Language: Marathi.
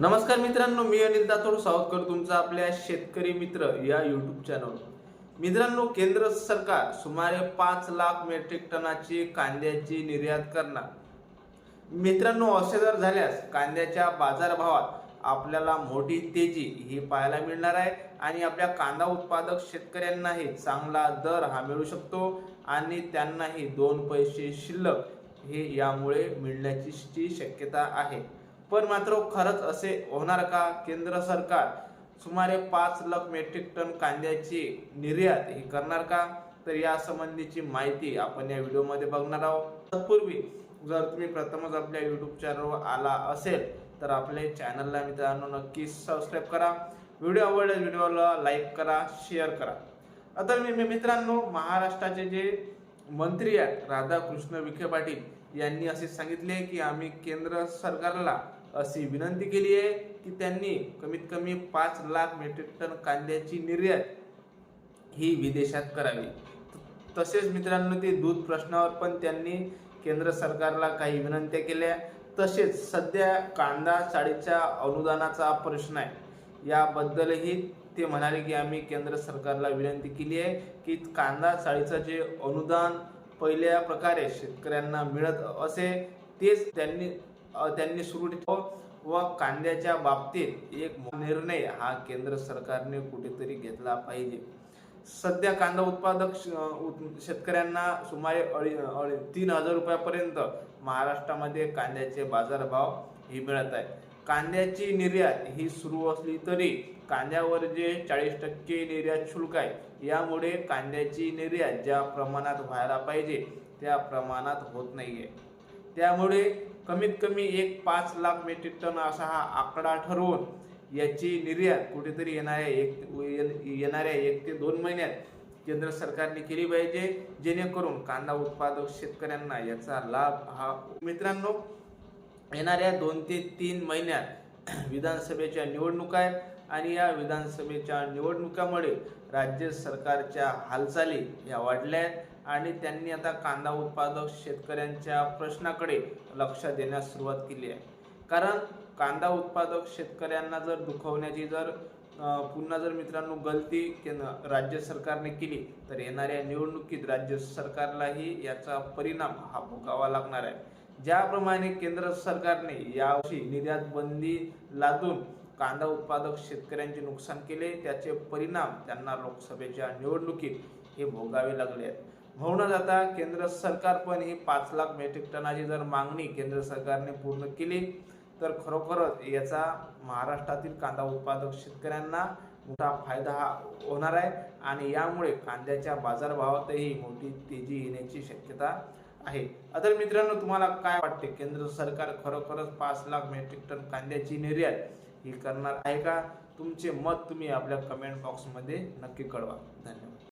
नमस्कार मित्रांनो मी अनिल दातोड सावधकर तुमचा आपल्या शेतकरी मित्र या युट्यूब चॅनल मित्रांनो केंद्र सरकार सुमारे पाच लाख मेट्रिक टनाची कांद्याची निर्यात करणार. मित्रांनो असे जर झाल्यास कांद्याच्या बाजारभावात आपल्याला मोठी तेजी ही पाहायला मिळणार आहे आणि आपल्या कांदा उत्पादक शेतकऱ्यांनाही चांगला दर हा मिळू शकतो आणि त्यांनाही दोन पैसे शिल्लक हे यामुळे मिळण्याची शक्यता आहे. पण मात्र खरंच असे होणार का? केंद्र सरकार सुमारे पाच लाख मेट्रिक टन कांद्याची निर्यात ही करणार का? तर या संबंधीची माहिती आपण या व्हिडिओमध्ये बघणार आहोत. तत्पूर्वी जर तुम्ही प्रथमच आपल्या यूट्यूब चॅनलवर आला असेल तर आपल्या चॅनलला मित्रांनो नक्की सबस्क्राईब करा. व्हिडिओ आवडल्यास व्हिडिओला लाईक करा शेअर करा. आता मी- मित्रांनो महाराष्ट्राचे जे मंत्री आहेत राधाकृष्ण विखे पाटील यांनी असे सांगितले की आम्ही केंद्र सरकारला अशी विनंती केली आहे की त्यांनी कमीत कमी पाच लाख मेट्रिक टन कांद्याची निर्यात ही विदेशात करावी. तसेच मित्रांनो ते दूध प्रश्नावर पण त्यांनी केंद्र सरकारला काही विनंत्या केल्या. तसेच सध्या कांदा चाळीच्या अनुदानाचा प्रश्न आहे. याबद्दलही ते म्हणाले की आम्ही केंद्र सरकारला विनंती केली आहे की कांदा चाळीचं जे अनुदान पहिल्या प्रकारे शेतकऱ्यांना मिळत असे तेच त्यांनी त्यांनी सुरू ठेव व कांद्याच्या बाबतीत एक निर्णय हा केंद्र सरकारने कुठेतरी घेतला पाहिजे. सध्या कांदा उत्पादक शेतकऱ्यांना सुमारे तीन हजार रुपयापर्यंत महाराष्ट्रामध्ये कांद्याचे बाजारभाव ही मिळत आहे कांद्याची निर्यात ही सुरू असली तरी कांद्यावर जे चाळीस टक्के निर्यात शुल्क आहे यामुळे कांद्याची निर्यात ज्या प्रमाणात व्हायला पाहिजे त्या प्रमाणात होत नाहीये. त्यामुळे कमीत कमी एक पाच लाख मेट्रिक टन असा हा आकडा ठरवून याची निर्यात कुठेतरी येणाऱ्या एक येणाऱ्या एक ते दोन महिन्यात केंद्र सरकारने केली पाहिजे जेणेकरून कांदा उत्पादक शेतकऱ्यांना याचा लाभ हा मित्रांनो येणाऱ्या दोन ते तीन महिन्यात विधानसभेच्या निवडणुका आहेत आणि या विधानसभेच्या निवडणुकामुळे राज्य सरकारच्या हालचाली या वाढल्या आहेत. आणि त्यांनी आता कांदा उत्पादक शेतकऱ्यांच्या प्रश्नाकडे लक्ष देण्यास सुरुवात केली आहे. कारण कांदा उत्पादक शेतकऱ्यांना जर दुखवण्याची जर पुन्हा जर मित्रांनो गलती केंद्र राज्य सरकारने केली तर येणाऱ्या निवडणुकीत राज्य सरकारलाही याचा परिणाम हा भोगावा लागणार आहे. ज्याप्रमाणे केंद्र सरकारने यावर्षी निर्यात बंदी लादून कांदा उत्पादक शेतकऱ्यांचे नुकसान केले त्याचे परिणाम त्यांना लोकसभेच्या निवडणुकीत हे भोगावे लागले आहेत. म्हणूनच आता केंद्र सरकार पण ही पाच लाख मेट्रिक टनाची जर मागणी केंद्र सरकारने पूर्ण केली तर खरोखरच याचा महाराष्ट्रातील कांदा उत्पादक शेतकऱ्यांना मोठा फायदा हा होणार आहे आणि यामुळे कांद्याच्या बाजारभावातही मोठी तेजी येण्याची शक्यता आहे. अदर मित्रांनो तुम्हाला काय वाटते? केंद्र सरकार खरोखरच पाच लाख मेट्रिक टन कांद्याची निर्यात ही करणार आहे का? तुमचे मत तुम्ही आपल्या कमेंट बॉक्समध्ये नक्की कळवा. धन्यवाद.